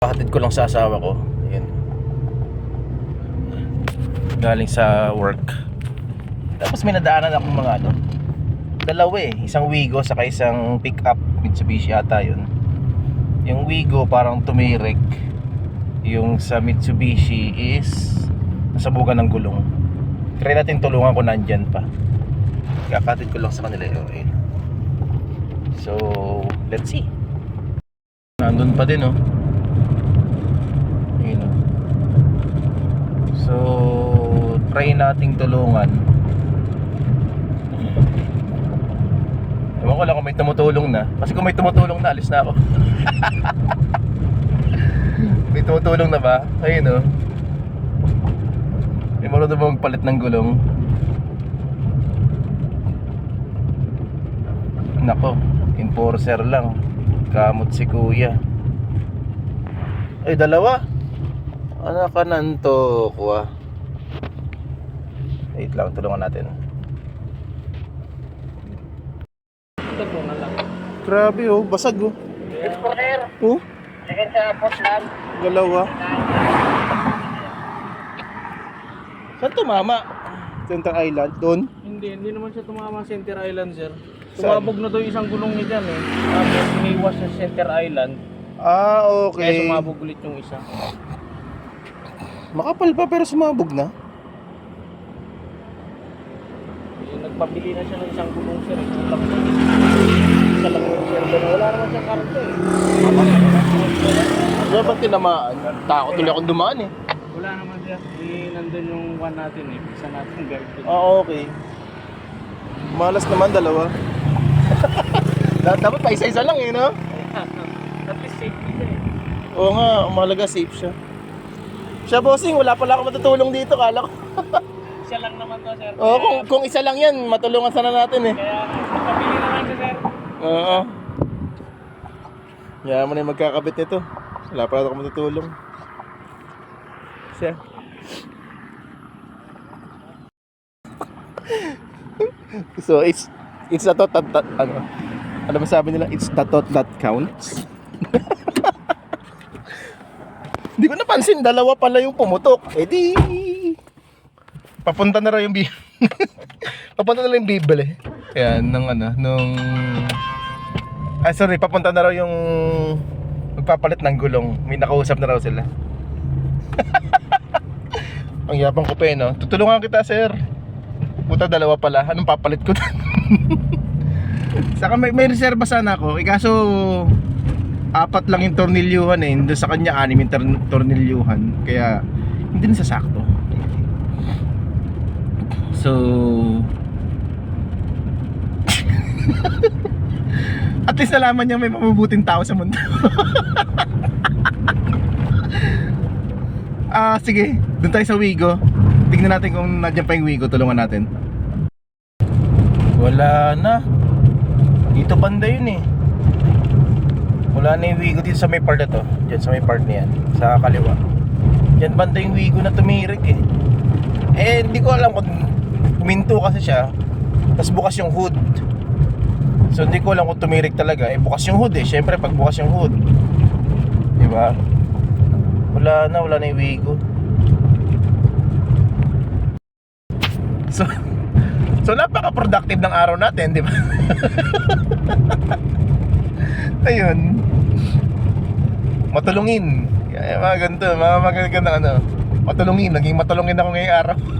Pahatid ko lang sa asawa ko. Yun. Galing sa work. Tapos may nadaanan akong mga ano. Dalawa eh. Isang Wigo saka isang pick-up Mitsubishi ata yun. Yung Wigo parang tumirik. Yung sa Mitsubishi is nasabugan ng gulong. Try natin tulungan ko nandyan pa. Kakatid ko lang sa kanila. Ayun. So, let's see. Nandun pa din oh. Ayun oh. So, try nating tulungan. Ewan ko lang kung may tumutulong na. Kasi kung may tumutulong na, alis na ako. may tumutulong na ba? Ayun oh. May marunong ba magpalit ng gulong? Nako, enforcer lang. Kamot si kuya. Ay, dalawa. Ano ka nanto, kuha? Wait lang, tulungan natin. Ito po na lang. Grabe oh, basag oh. Exporter, Oh, second sa Portland. dalawa. Saan tumama? Center Island, doon? Hindi, hindi naman siya tumama sa Center Island, sir. Sumabog na daw yung isang gulong niya dyan eh. Tapos umiwas sa Center Island. Ah, Kaya okay. sumabog ulit yung isa. Makapal pa pero sumabog na. Eh, nagpabili na siya ng isang gulong, sir. Kulang na. Isa lang yung sir. doon. Wala naman siyang karto eh. Ano ba tinamaan? Takot tuloy akong dumaan eh. Wala naman sir. Eh, nandun yung one natin eh. Isa natin guard. Ah, okay. Malas naman dalawa. Da- Dapat pa isa-isa lang eh, no? At least safety na eh. Oo nga, mahalaga safe siya. Siya bossing, wala pala ako matutulong dito, kala ko. Isa lang naman to, sir. Oo, kung, kung isa lang yan, matulungan sana natin eh. Kaya, nagpabili naman siya, sir. Oo. Yaman mo na yung magkakabit nito. Wala pala ako matutulong. Siya. so it's it's thought that, that ano ano ba sabi nila it's the thought that counts hindi ko napansin dalawa pala yung pumutok eh di papunta na raw yung bi papunta na lang yung bibili yan nung ano nung ah sorry papunta na raw yung magpapalit ng gulong may nakausap na raw sila ang yapang ko pa eh, no tutulungan kita sir Puta dalawa pala. Anong papalit ko? Saka may, may reserba sana ako. Eh kaso apat lang yung tornilyuhan eh. Doon sa kanya anim yung tor- tornilyuhan. Kaya hindi na sasakto. So At least nalaman niya may mabubuting tao sa mundo. Ah, sige. Doon tayo sa Wigo. Tingnan natin kung nandiyan pa yung Wigo. Tulungan natin. Wala na. Dito banda yun eh. Wala na yung Wigo dito sa may part na to. Diyan sa may part niyan. Sa kaliwa. Diyan banda yung Wigo na tumirik eh. Eh, hindi ko alam kung puminto kasi siya. Tapos bukas yung hood. So hindi ko alam kung tumirik talaga. Eh bukas yung hood eh. Syempre pag bukas yung hood. Di ba? Wala na, wala na yung Wigo. So, so napaka-productive ng araw natin, di ba? Ayun. Matulungin. Kaya mga ganito, mga magagandang ano. Matulungin, naging matulungin ako ngayong araw.